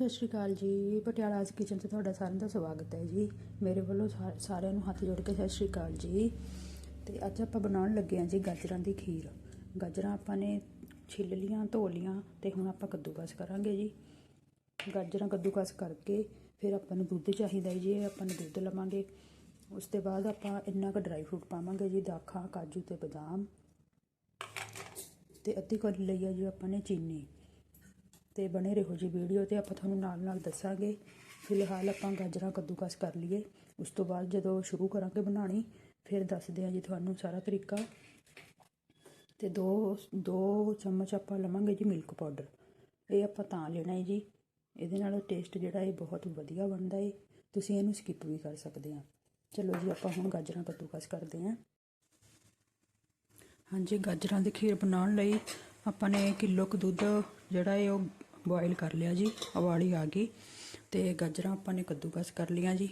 ਸਤਿ ਸ਼੍ਰੀ ਅਕਾਲ ਜੀ। ਪਟਿਆਲਾਸ ਕਿਚਨ 'ਚ ਤੁਹਾਡਾ ਸਾਰਿਆਂ ਦਾ ਸਵਾਗਤ ਹੈ ਜੀ। ਮੇਰੇ ਵੱਲੋਂ ਸਾ- ਸਾਰਿਆਂ ਨੂੰ ਹੱਥ ਜੋੜ ਕੇ ਸਤਿ ਸ਼੍ਰੀ ਅਕਾਲ ਜੀ। ਤੇ ਅੱਜ ਆਪਾਂ ਬਣਾਉਣ ਲੱਗੇ ਹਾਂ ਜੀ ਗਾਜਰਾਂ ਦੀ ਖੀਰ। ਗਾਜਰਾਂ ਆਪਾਂ ਨੇ ਛਿੱਲ ਲੀਆਂ ਧੋ ਲੀਆਂ ਤੇ ਹੁਣ ਆਪਾਂ ਕੱਦੂਕਸ ਕਰਾਂਗੇ ਜੀ। ਗਾਜਰਾਂ ਕੱਦੂਕਸ ਕਰਕੇ ਫਿਰ ਆਪਾਂ ਨੂੰ ਦੁੱਧ ਚਾਹੀਦਾ ਹੈ ਜੀ, ਇਹ ਆਪਾਂ ਨੂੰ ਦੁੱਧ ਲਵਾਂਗੇ। ਉਸ ਤੋਂ ਬਾਅਦ ਆਪਾਂ ਇੰਨਾ ਕੁ ਡਰਾਈ ਫਰੂਟ ਪਾਵਾਂਗੇ ਜੀ, ਦਾਖਾਂ, ਕਾਜੂ ਤੇ ਬਦਾਮ। ਤੇ ਅੱਧੀ ਕੌਲੀ ਲਈ ਹੈ ਜੀ ਆਪਾਂ ਨੇ ਚੀਨੀ। ਤੇ ਬਣੇ ਰਹੋ ਜੀ ਵੀਡੀਓ ਤੇ ਆਪਾਂ ਤੁਹਾਨੂੰ ਨਾਲ ਨਾਲ ਦੱਸਾਂਗੇ। ਫਿਲਹਾਲ ਆਪਾਂ ਗਾਜਰਾਂ ਕੱਦੂਕਸ ਕਰ ਲਈਏ। ਉਸ ਤੋਂ ਬਾਅਦ ਜਦੋਂ ਸ਼ੁਰੂ ਕਰਾਂਗੇ ਬਣਾਉਣੀ, ਫਿਰ ਦੱਸਦੇ ਹਾਂ ਜੀ ਤੁਹਾਨੂੰ ਸਾਰਾ ਤਰੀਕਾ। ਤੇ ਦੋ ਦੋ ਚਮਚ ਆਪਾਂ ਲਵਾਂਗੇ ਜੀ ਮਿਲਕ ਪਾਊਡਰ ਇਹ ਆਪਾਂ ਤਾਂ ਲੈਣਾ ਹੈ ਜੀ। ਇਹਦੇ ਨਾਲ ਟੇਸਟ ਜਿਹੜਾ ਇਹ ਬਹੁਤ ਵਧੀਆ ਬਣਦਾ ਏ ਤੁਸੀਂ ਇਹਨੂੰ ਸਕਿਪ ਵੀ ਕਰ ਸਕਦੇ ਆ ਚਲੋ ਜੀ ਆਪਾਂ ਹੁਣ ਗਾਜਰਾਂ ਕੱਦੂਕਸ ਕਰਦੇ ਹਾਂ। ਹਾਂਜੀ, ਗਾਜਰਾਂ ਦੀ ਖੀਰ ਬਣਾਉਣ ਲਈ ਆਪਾਂ ਨੇ ਕਿਲੋ ਕੁ ਦੁੱਧ ਜਿਹੜਾ ਹੈ ਉਹ ਬੋਇਲ ਕਰ ਲਿਆ ਜੀ, ਉਬਾਲੀ ਆ ਗਈ ਤੇ ਗਾਜਰਾਂ ਆਪਾਂ ਨੇ ਕੱਦੂਕਸ ਕਰ ਲਿਆ ਜੀ।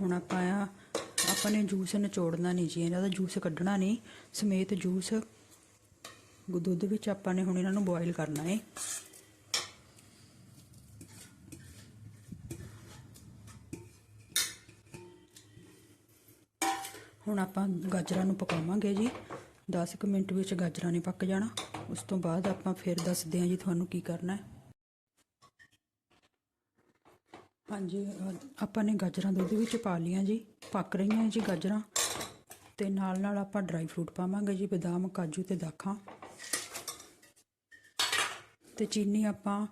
ਹੁਣ ਆਪਾਂ ਆ, ਆਪਾਂ ਨੇ ਜੂਸ ਨਿਚੋੜਨਾ ਨਹੀਂ ਜੀ, ਇਹਨਾਂ ਦਾ ਜੂਸ ਕੱਢਣਾ ਨਹੀਂ, ਸਮੇਤ ਜੂਸ ਦੁੱਧ ਵਿੱਚ ਆਪਾਂ ਨੇ ਹੁਣ ਇਹਨਾਂ ਨੂੰ ਬੋਇਲ ਕਰਨਾ ਹੈ ਹੁਣ ਆਪਾਂ ਗਾਜਰਾਂ ਨੂੰ ਪਕਾਵਾਂਗੇ ਜੀ। 10 ਕੁ ਮਿੰਟ ਵਿੱਚ ਗਾਜਰਾਂ ਨੇ ਪੱਕ ਜਾਣਾ, ਉਸ ਤੋਂ ਬਾਅਦ ਆਪਾਂ ਫਿਰ ਦੱਸਦੇ ਹਾਂ ਜੀ ਤੁਹਾਨੂੰ ਕੀ ਕਰਨਾ ਹੈ ਹਾਂਜੀ, ਆਪਾਂ ਨੇ ਗਾਜਰਾਂ ਦੁੱਧ ਵਿੱਚ ਪਾ ਲੀਆਂ ਜੀ, ਪੱਕ ਰਹੀਆਂ ਜੀ ਗਾਜਰਾਂ। ਤੇ ਨਾਲ ਨਾਲ ਆਪਾਂ ਡਰਾਈ ਫਰੂਟ ਪਾਵਾਂਗੇ ਜੀ, ਬਦਾਮ, ਕਾਜੂ ਤੇ ਦਾਖਾਂ। ਤੇ ਚੀਨੀ ਆਪਾਂ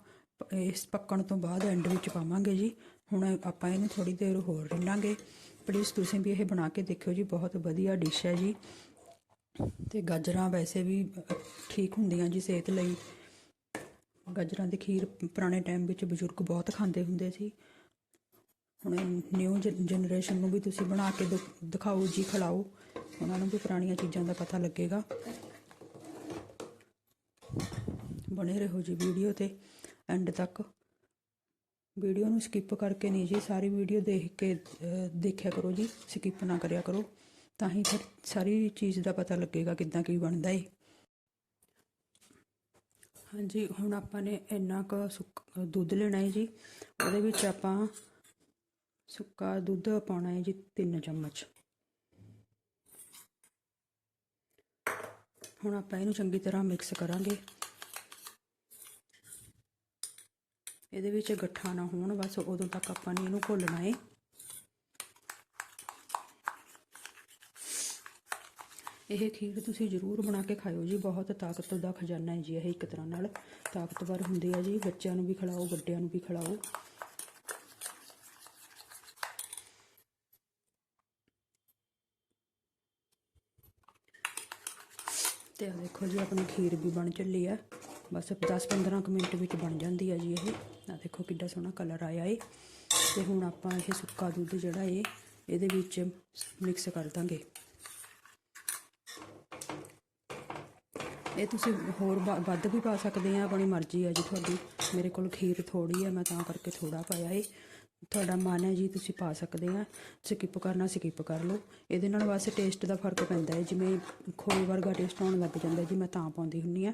ਇਸ ਪੱਕਣ ਤੋਂ ਬਾਅਦ ਐਂਡ ਵਿੱਚ ਪਾਵਾਂਗੇ ਜੀ। ਹੁਣ ਆਪਾਂ ਇਹਨੂੰ ਥੋੜੀ ਦੇਰ ਹੋਰ ਰਿੰਨਾਂਗੇ। ਪਲੀਜ਼ ਤੁਸੀਂ ਵੀ ਇਹ ਬਣਾ ਕੇ ਦੇਖਿਓ ਜੀ, ਬਹੁਤ ਵਧੀਆ ਡਿਸ਼ ਹੈ ਜੀ। ਤੇ ਗਾਜਰਾਂ ਵੈਸੇ ਵੀ ਠੀਕ ਹੁੰਦੀਆਂ ਜੀ ਸਿਹਤ ਲਈ। ਗਾਜਰਾਂ ਦੀ ਖੀਰ ਪੁਰਾਣੇ ਟਾਈਮ ਵਿੱਚ ਬਜ਼ੁਰਗ ਬਹੁਤ ਖਾਂਦੇ ਹੁੰਦੇ ਸੀ। ਹੁਣ ਨਿਊ ਜਨਰੇਸ਼ਨ ਨੂੰ ਵੀ ਤੁਸੀਂ ਬਣਾ ਕੇ ਦਿ- ਦਿਖਾਓ ਜੀ, ਖਿਲਾਓ। ਉਹਨਾਂ ਨੂੰ ਵੀ ਪੁਰਾਣੀਆਂ ਚੀਜ਼ਾਂ ਦਾ ਪਤਾ ਲੱਗੇਗਾ। ਬਣੇ ਰਹੋ ਜੀ ਵੀਡੀਓ ਤੇ ਐਂਡ ਤੱਕ। ਵੀਡੀਓ ਨੂੰ ਸਕਿਪ ਕਰਕੇ ਨਹੀਂ ਜੀ, ਸਾਰੀ ਵੀਡੀਓ ਦੇਖ ਕੇ ਦੇਖਿਆ ਕਰੋ ਜੀ ਸਕਿਪ ਨਾ ਕਰਿਆ ਕਰੋ। ਤਾਂ ਹੀ ਫਿਰ ਸਾਰੀ ਚੀਜ਼ ਦਾ ਪਤਾ ਲੱਗੇਗਾ ਕਿੱਦਾਂ ਕੀ ਬਣਦਾ ਏ। ਹਾਂਜੀ, ਹੁਣ ਆਪਾਂ ਨੇ ਇੰਨਾ ਕੁ ਸੁੱਕ ਦੁੱਧ ਲੈਣਾ ਹੈ ਜੀ। ਉਹਦੇ ਵਿੱਚ ਆਪਾਂ ਸੁੱਕਾ ਦੁੱਧ ਪਾਉਣਾ ਹੈ ਜੀ 3 ਚਮਚ। ਹੁਣ ਆਪਾਂ ਇਹਨੂੰ ਚੰਗੀ ਤਰ੍ਹਾਂ ਮਿਕਸ ਕਰਾਂਗੇ। ਇਹਦੇ ਵਿੱਚ ਗੱਠਾ ਨਾ ਹੋਣ, ਬਸ ਉਦੋਂ ਤੱਕ ਆਪਾਂ ਨੇ ਇਹਨੂੰ ਘੋਲਣਾ ਹੈ ਇਹ ਖੀਰ ਤੁਸੀਂ ਜ਼ਰੂਰ ਬਣਾ ਕੇ ਖਾਓ ਜੀ, ਬਹੁਤ ਤਾਕਤ ਦਾ ਖਜ਼ਾਨਾ ਹੈ ਜੀ ਇਹ ਇੱਕ ਤਰ੍ਹਾਂ ਨਾਲ। ਤਾਕਤਵਰ ਹੁੰਦੀ ਹੈ ਜੀ, ਬੱਚਿਆਂ ਨੂੰ ਵੀ ਖਿਲਾਓ, ਵੱਡਿਆਂ ਨੂੰ ਵੀ ਖਿਲਾਓ। ਤੇ ਆ ਦੇਖੋ ਜੀ, ਆਪਣੀ ਖੀਰ ਵੀ ਬਣ ਚੱਲੀ ਹੈ ਬਸ 10-15 ਕੁ ਮਿੰਟ ਵਿੱਚ ਬਣ ਜਾਂਦੀ ਆ ਜੀ ਇਹ। ਆ ਦੇਖੋ ਕਿੱਡਾ ਸੋਹਣਾ ਕਲਰ ਆਇਆ ਏ। ਤੇ ਹੁਣ ਆਪਾਂ ਇਹ ਸੁੱਕਾ ਦੁੱਧ ਜਿਹੜਾ ਏ, ਇਹਦੇ ਵਿੱਚ ਮਿਕਸ ਕਰ ਦਾਂਗੇ। ਇਹ ਤੁਸੀਂ ਹੋਰ ਵ- ਵੱਧ ਵੀ ਪਾ ਸਕਦੇ ਆ, ਆਪਣੀ ਮਰਜ਼ੀ ਆ ਜੀ ਤੁਹਾਡੀ। ਮੇਰੇ ਕੋਲ ਖੀਰ ਥੋੜੀ ਹੈ ਮੈਂ ਤਾਂ ਕਰਕੇ ਥੋੜਾ ਪਾਇਆ ਏ। ਤੁਹਾਡਾ ਮਨ ਹੈ ਜੀ, ਤੁਸੀਂ ਪਾ ਸਕਦੇ ਆ। ਸਕਿਪ ਕਰਨਾ ਸਕਿਪ ਕਰ ਲਓ। ਇਹਦੇ ਨਾਲ ਬਸ ਟੇਸਟ ਦਾ ਫ਼ਰਕ ਪੈਂਦਾ ਹੈ। ਜਿਵੇਂ ਖੋਏ ਵਰਗਾ ਟੇਸਟ ਆਉਣ ਲੱਗ ਜਾਂਦਾ ਜੀ, ਮੈਂ ਤਾਂ ਪਾਉਂਦੀ ਹੁੰਨੀ ਆ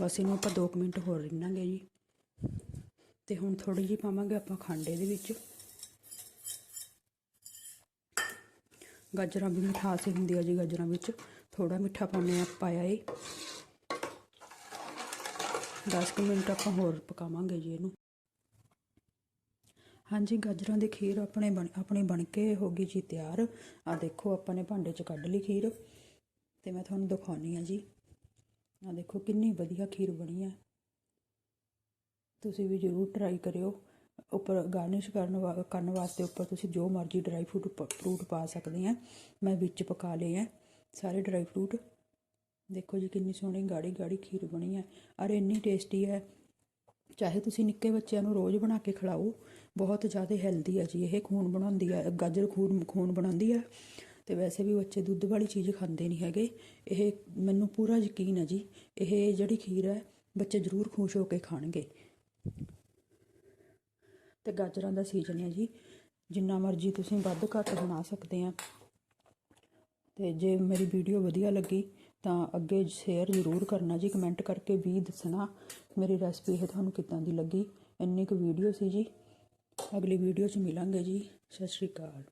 ਬਸ ਇਹਨੂੰ ਆਪਾਂ 2 ਮਿੰਟ ਹੋਰ ਰਿੰਨਾਂਗੇ ਜੀ। ਤੇ ਹੁਣ ਥੋੜੀ ਜਿਹੀ ਪਾਵਾਂਗੇ ਆਪਾਂ ਖੰਡ ਇਹਦੇ ਵਿੱਚ। ਗਾਜਰਾਂ ਵੀ ਮਿਠਾਸ ਹੀ ਹੁੰਦੀ ਆ ਜੀ ਗਾਜਰਾਂ ਵਿੱਚ। ਥੋੜਾ ਮਿੱਠਾ ਪਾਉਣੇ ਆ ਪਾਇਆ ਏ 10 ਕੁ ਮਿੰਟ ਆਪਾਂ ਹੋਰ ਪਕਾਵਾਂਗੇ ਜੀ ਇਹਨੂੰ। ਹਾਂਜੀ, ਗਾਜਰਾਂ ਦੀ ਖੀਰ ਆਪਣੇ ਬਣ ਆਪਣੇ ਬਣ ਕੇ ਹੋ ਗਈ ਜੀ ਤਿਆਰ। ਆ ਦੇਖੋ, ਆਪਾਂ ਨੇ ਭਾਂਡੇ 'ਚ ਕੱਢ ਲਈ ਖੀਰ। ਤੇ ਮੈਂ ਤੁਹਾਨੂੰ ਦਿਖਾਉਣੀ ਆ ਜੀ। ਆ ਦੇਖੋ, ਕਿੰਨੀ ਵਧੀਆ ਖੀਰ ਬਣੀ ਹੈ ਤੁਸੀਂ ਵੀ ਜ਼ਰੂਰ ਟਰਾਈ ਕਰਿਓ। ਉੱਪਰ ਗਾਰਨਿਸ਼ ਕਰਨ ਵਾ- ਕਰਨ ਵਾਸਤੇ ਉੱਪਰ ਤੁਸੀਂ ਜੋ ਮਰਜ਼ੀ ਡਰਾਈ ਫਰੂਟ ਪ- ਫਰੂਟ ਪਾ ਸਕਦੇ ਆ। ਮੈਂ ਵਿੱਚ ਪਕਾ ਲਏ ਆ ਸਾਰੇ ਡਰਾਈ ਫਰੂਟ ਦੇਖੋ ਜੀ ਕਿੰਨੀ ਸੋਹਣੀ ਗਾੜੀ ਗਾੜੀ ਖੀਰ ਬਣੀ ਹੈ। ਔਰ ਇੰਨੀ ਟੇਸਟੀ ਹੈ। ਚਾਹੇ ਤੁਸੀਂ ਨਿੱਕੇ ਬੱਚਿਆਂ ਨੂੰ ਰੋਜ਼ ਬਣਾ ਕੇ ਖਿਲਾਓ, ਬਹੁਤ ਜ਼ਿਆਦਾ ਹੈਲਦੀ ਹੈ ਜੀ। ਇਹ ਖੂਨ ਬਣਾਉਂਦੀ ਹੈ, ਗਾਜਰ ਖੂਨ ਖੂਨ ਬਣਾਉਂਦੀ ਹੈ। ਤੇ ਵੈਸੇ ਵੀ ਬੱਚੇ ਦੁੱਧ ਵਾਲੀ ਚੀਜ਼ ਖਾਂਦੇ ਨਹੀਂ ਹੈਗੇ। ਇਹ ਮੈਨੂੰ ਪੂਰਾ ਯਕੀਨ ਹੈ ਜੀ। ਇਹ ਜਿਹੜੀ ਖੀਰ ਹੈ, ਬੱਚੇ ਜ਼ਰੂਰ ਖੁਸ਼ ਹੋ ਕੇ ਖਾਣਗੇ। ਤੇ ਗਾਜਰਾਂ ਦਾ ਸੀਜ਼ਨ ਹੈ ਜੀ। ਜਿੰਨਾ ਮਰਜ਼ੀ ਤੁਸੀਂ ਵੱਧ ਘੱਟ ਬਣਾ ਸਕਦੇ ਆ। ਤੇ ਜੇ ਮੇਰੀ ਵੀਡੀਓ ਵਧੀਆ ਲੱਗੀ ਤਾਂ ਅੱਗੇ ਸ਼ੇਅਰ ਜ਼ਰੂਰ ਕਰਨਾ ਜੀ, ਕਮੈਂਟ ਕਰਕੇ ਵੀ ਦੱਸਣਾ ਮੇਰੀ ਰੈਸਪੀ ਇਹ ਤੁਹਾਨੂੰ ਕਿੱਦਾਂ ਦੀ ਲੱਗੀ। ਇੰਨੀ ਕੁ ਵੀਡੀਓ ਸੀ ਜੀ। ਅਗਲੀ ਵੀਡੀਓ 'ਚ ਮਿਲਾਂਗੇ ਜੀ। ਸਤਿ ਸ਼੍ਰੀ ਅਕਾਲ।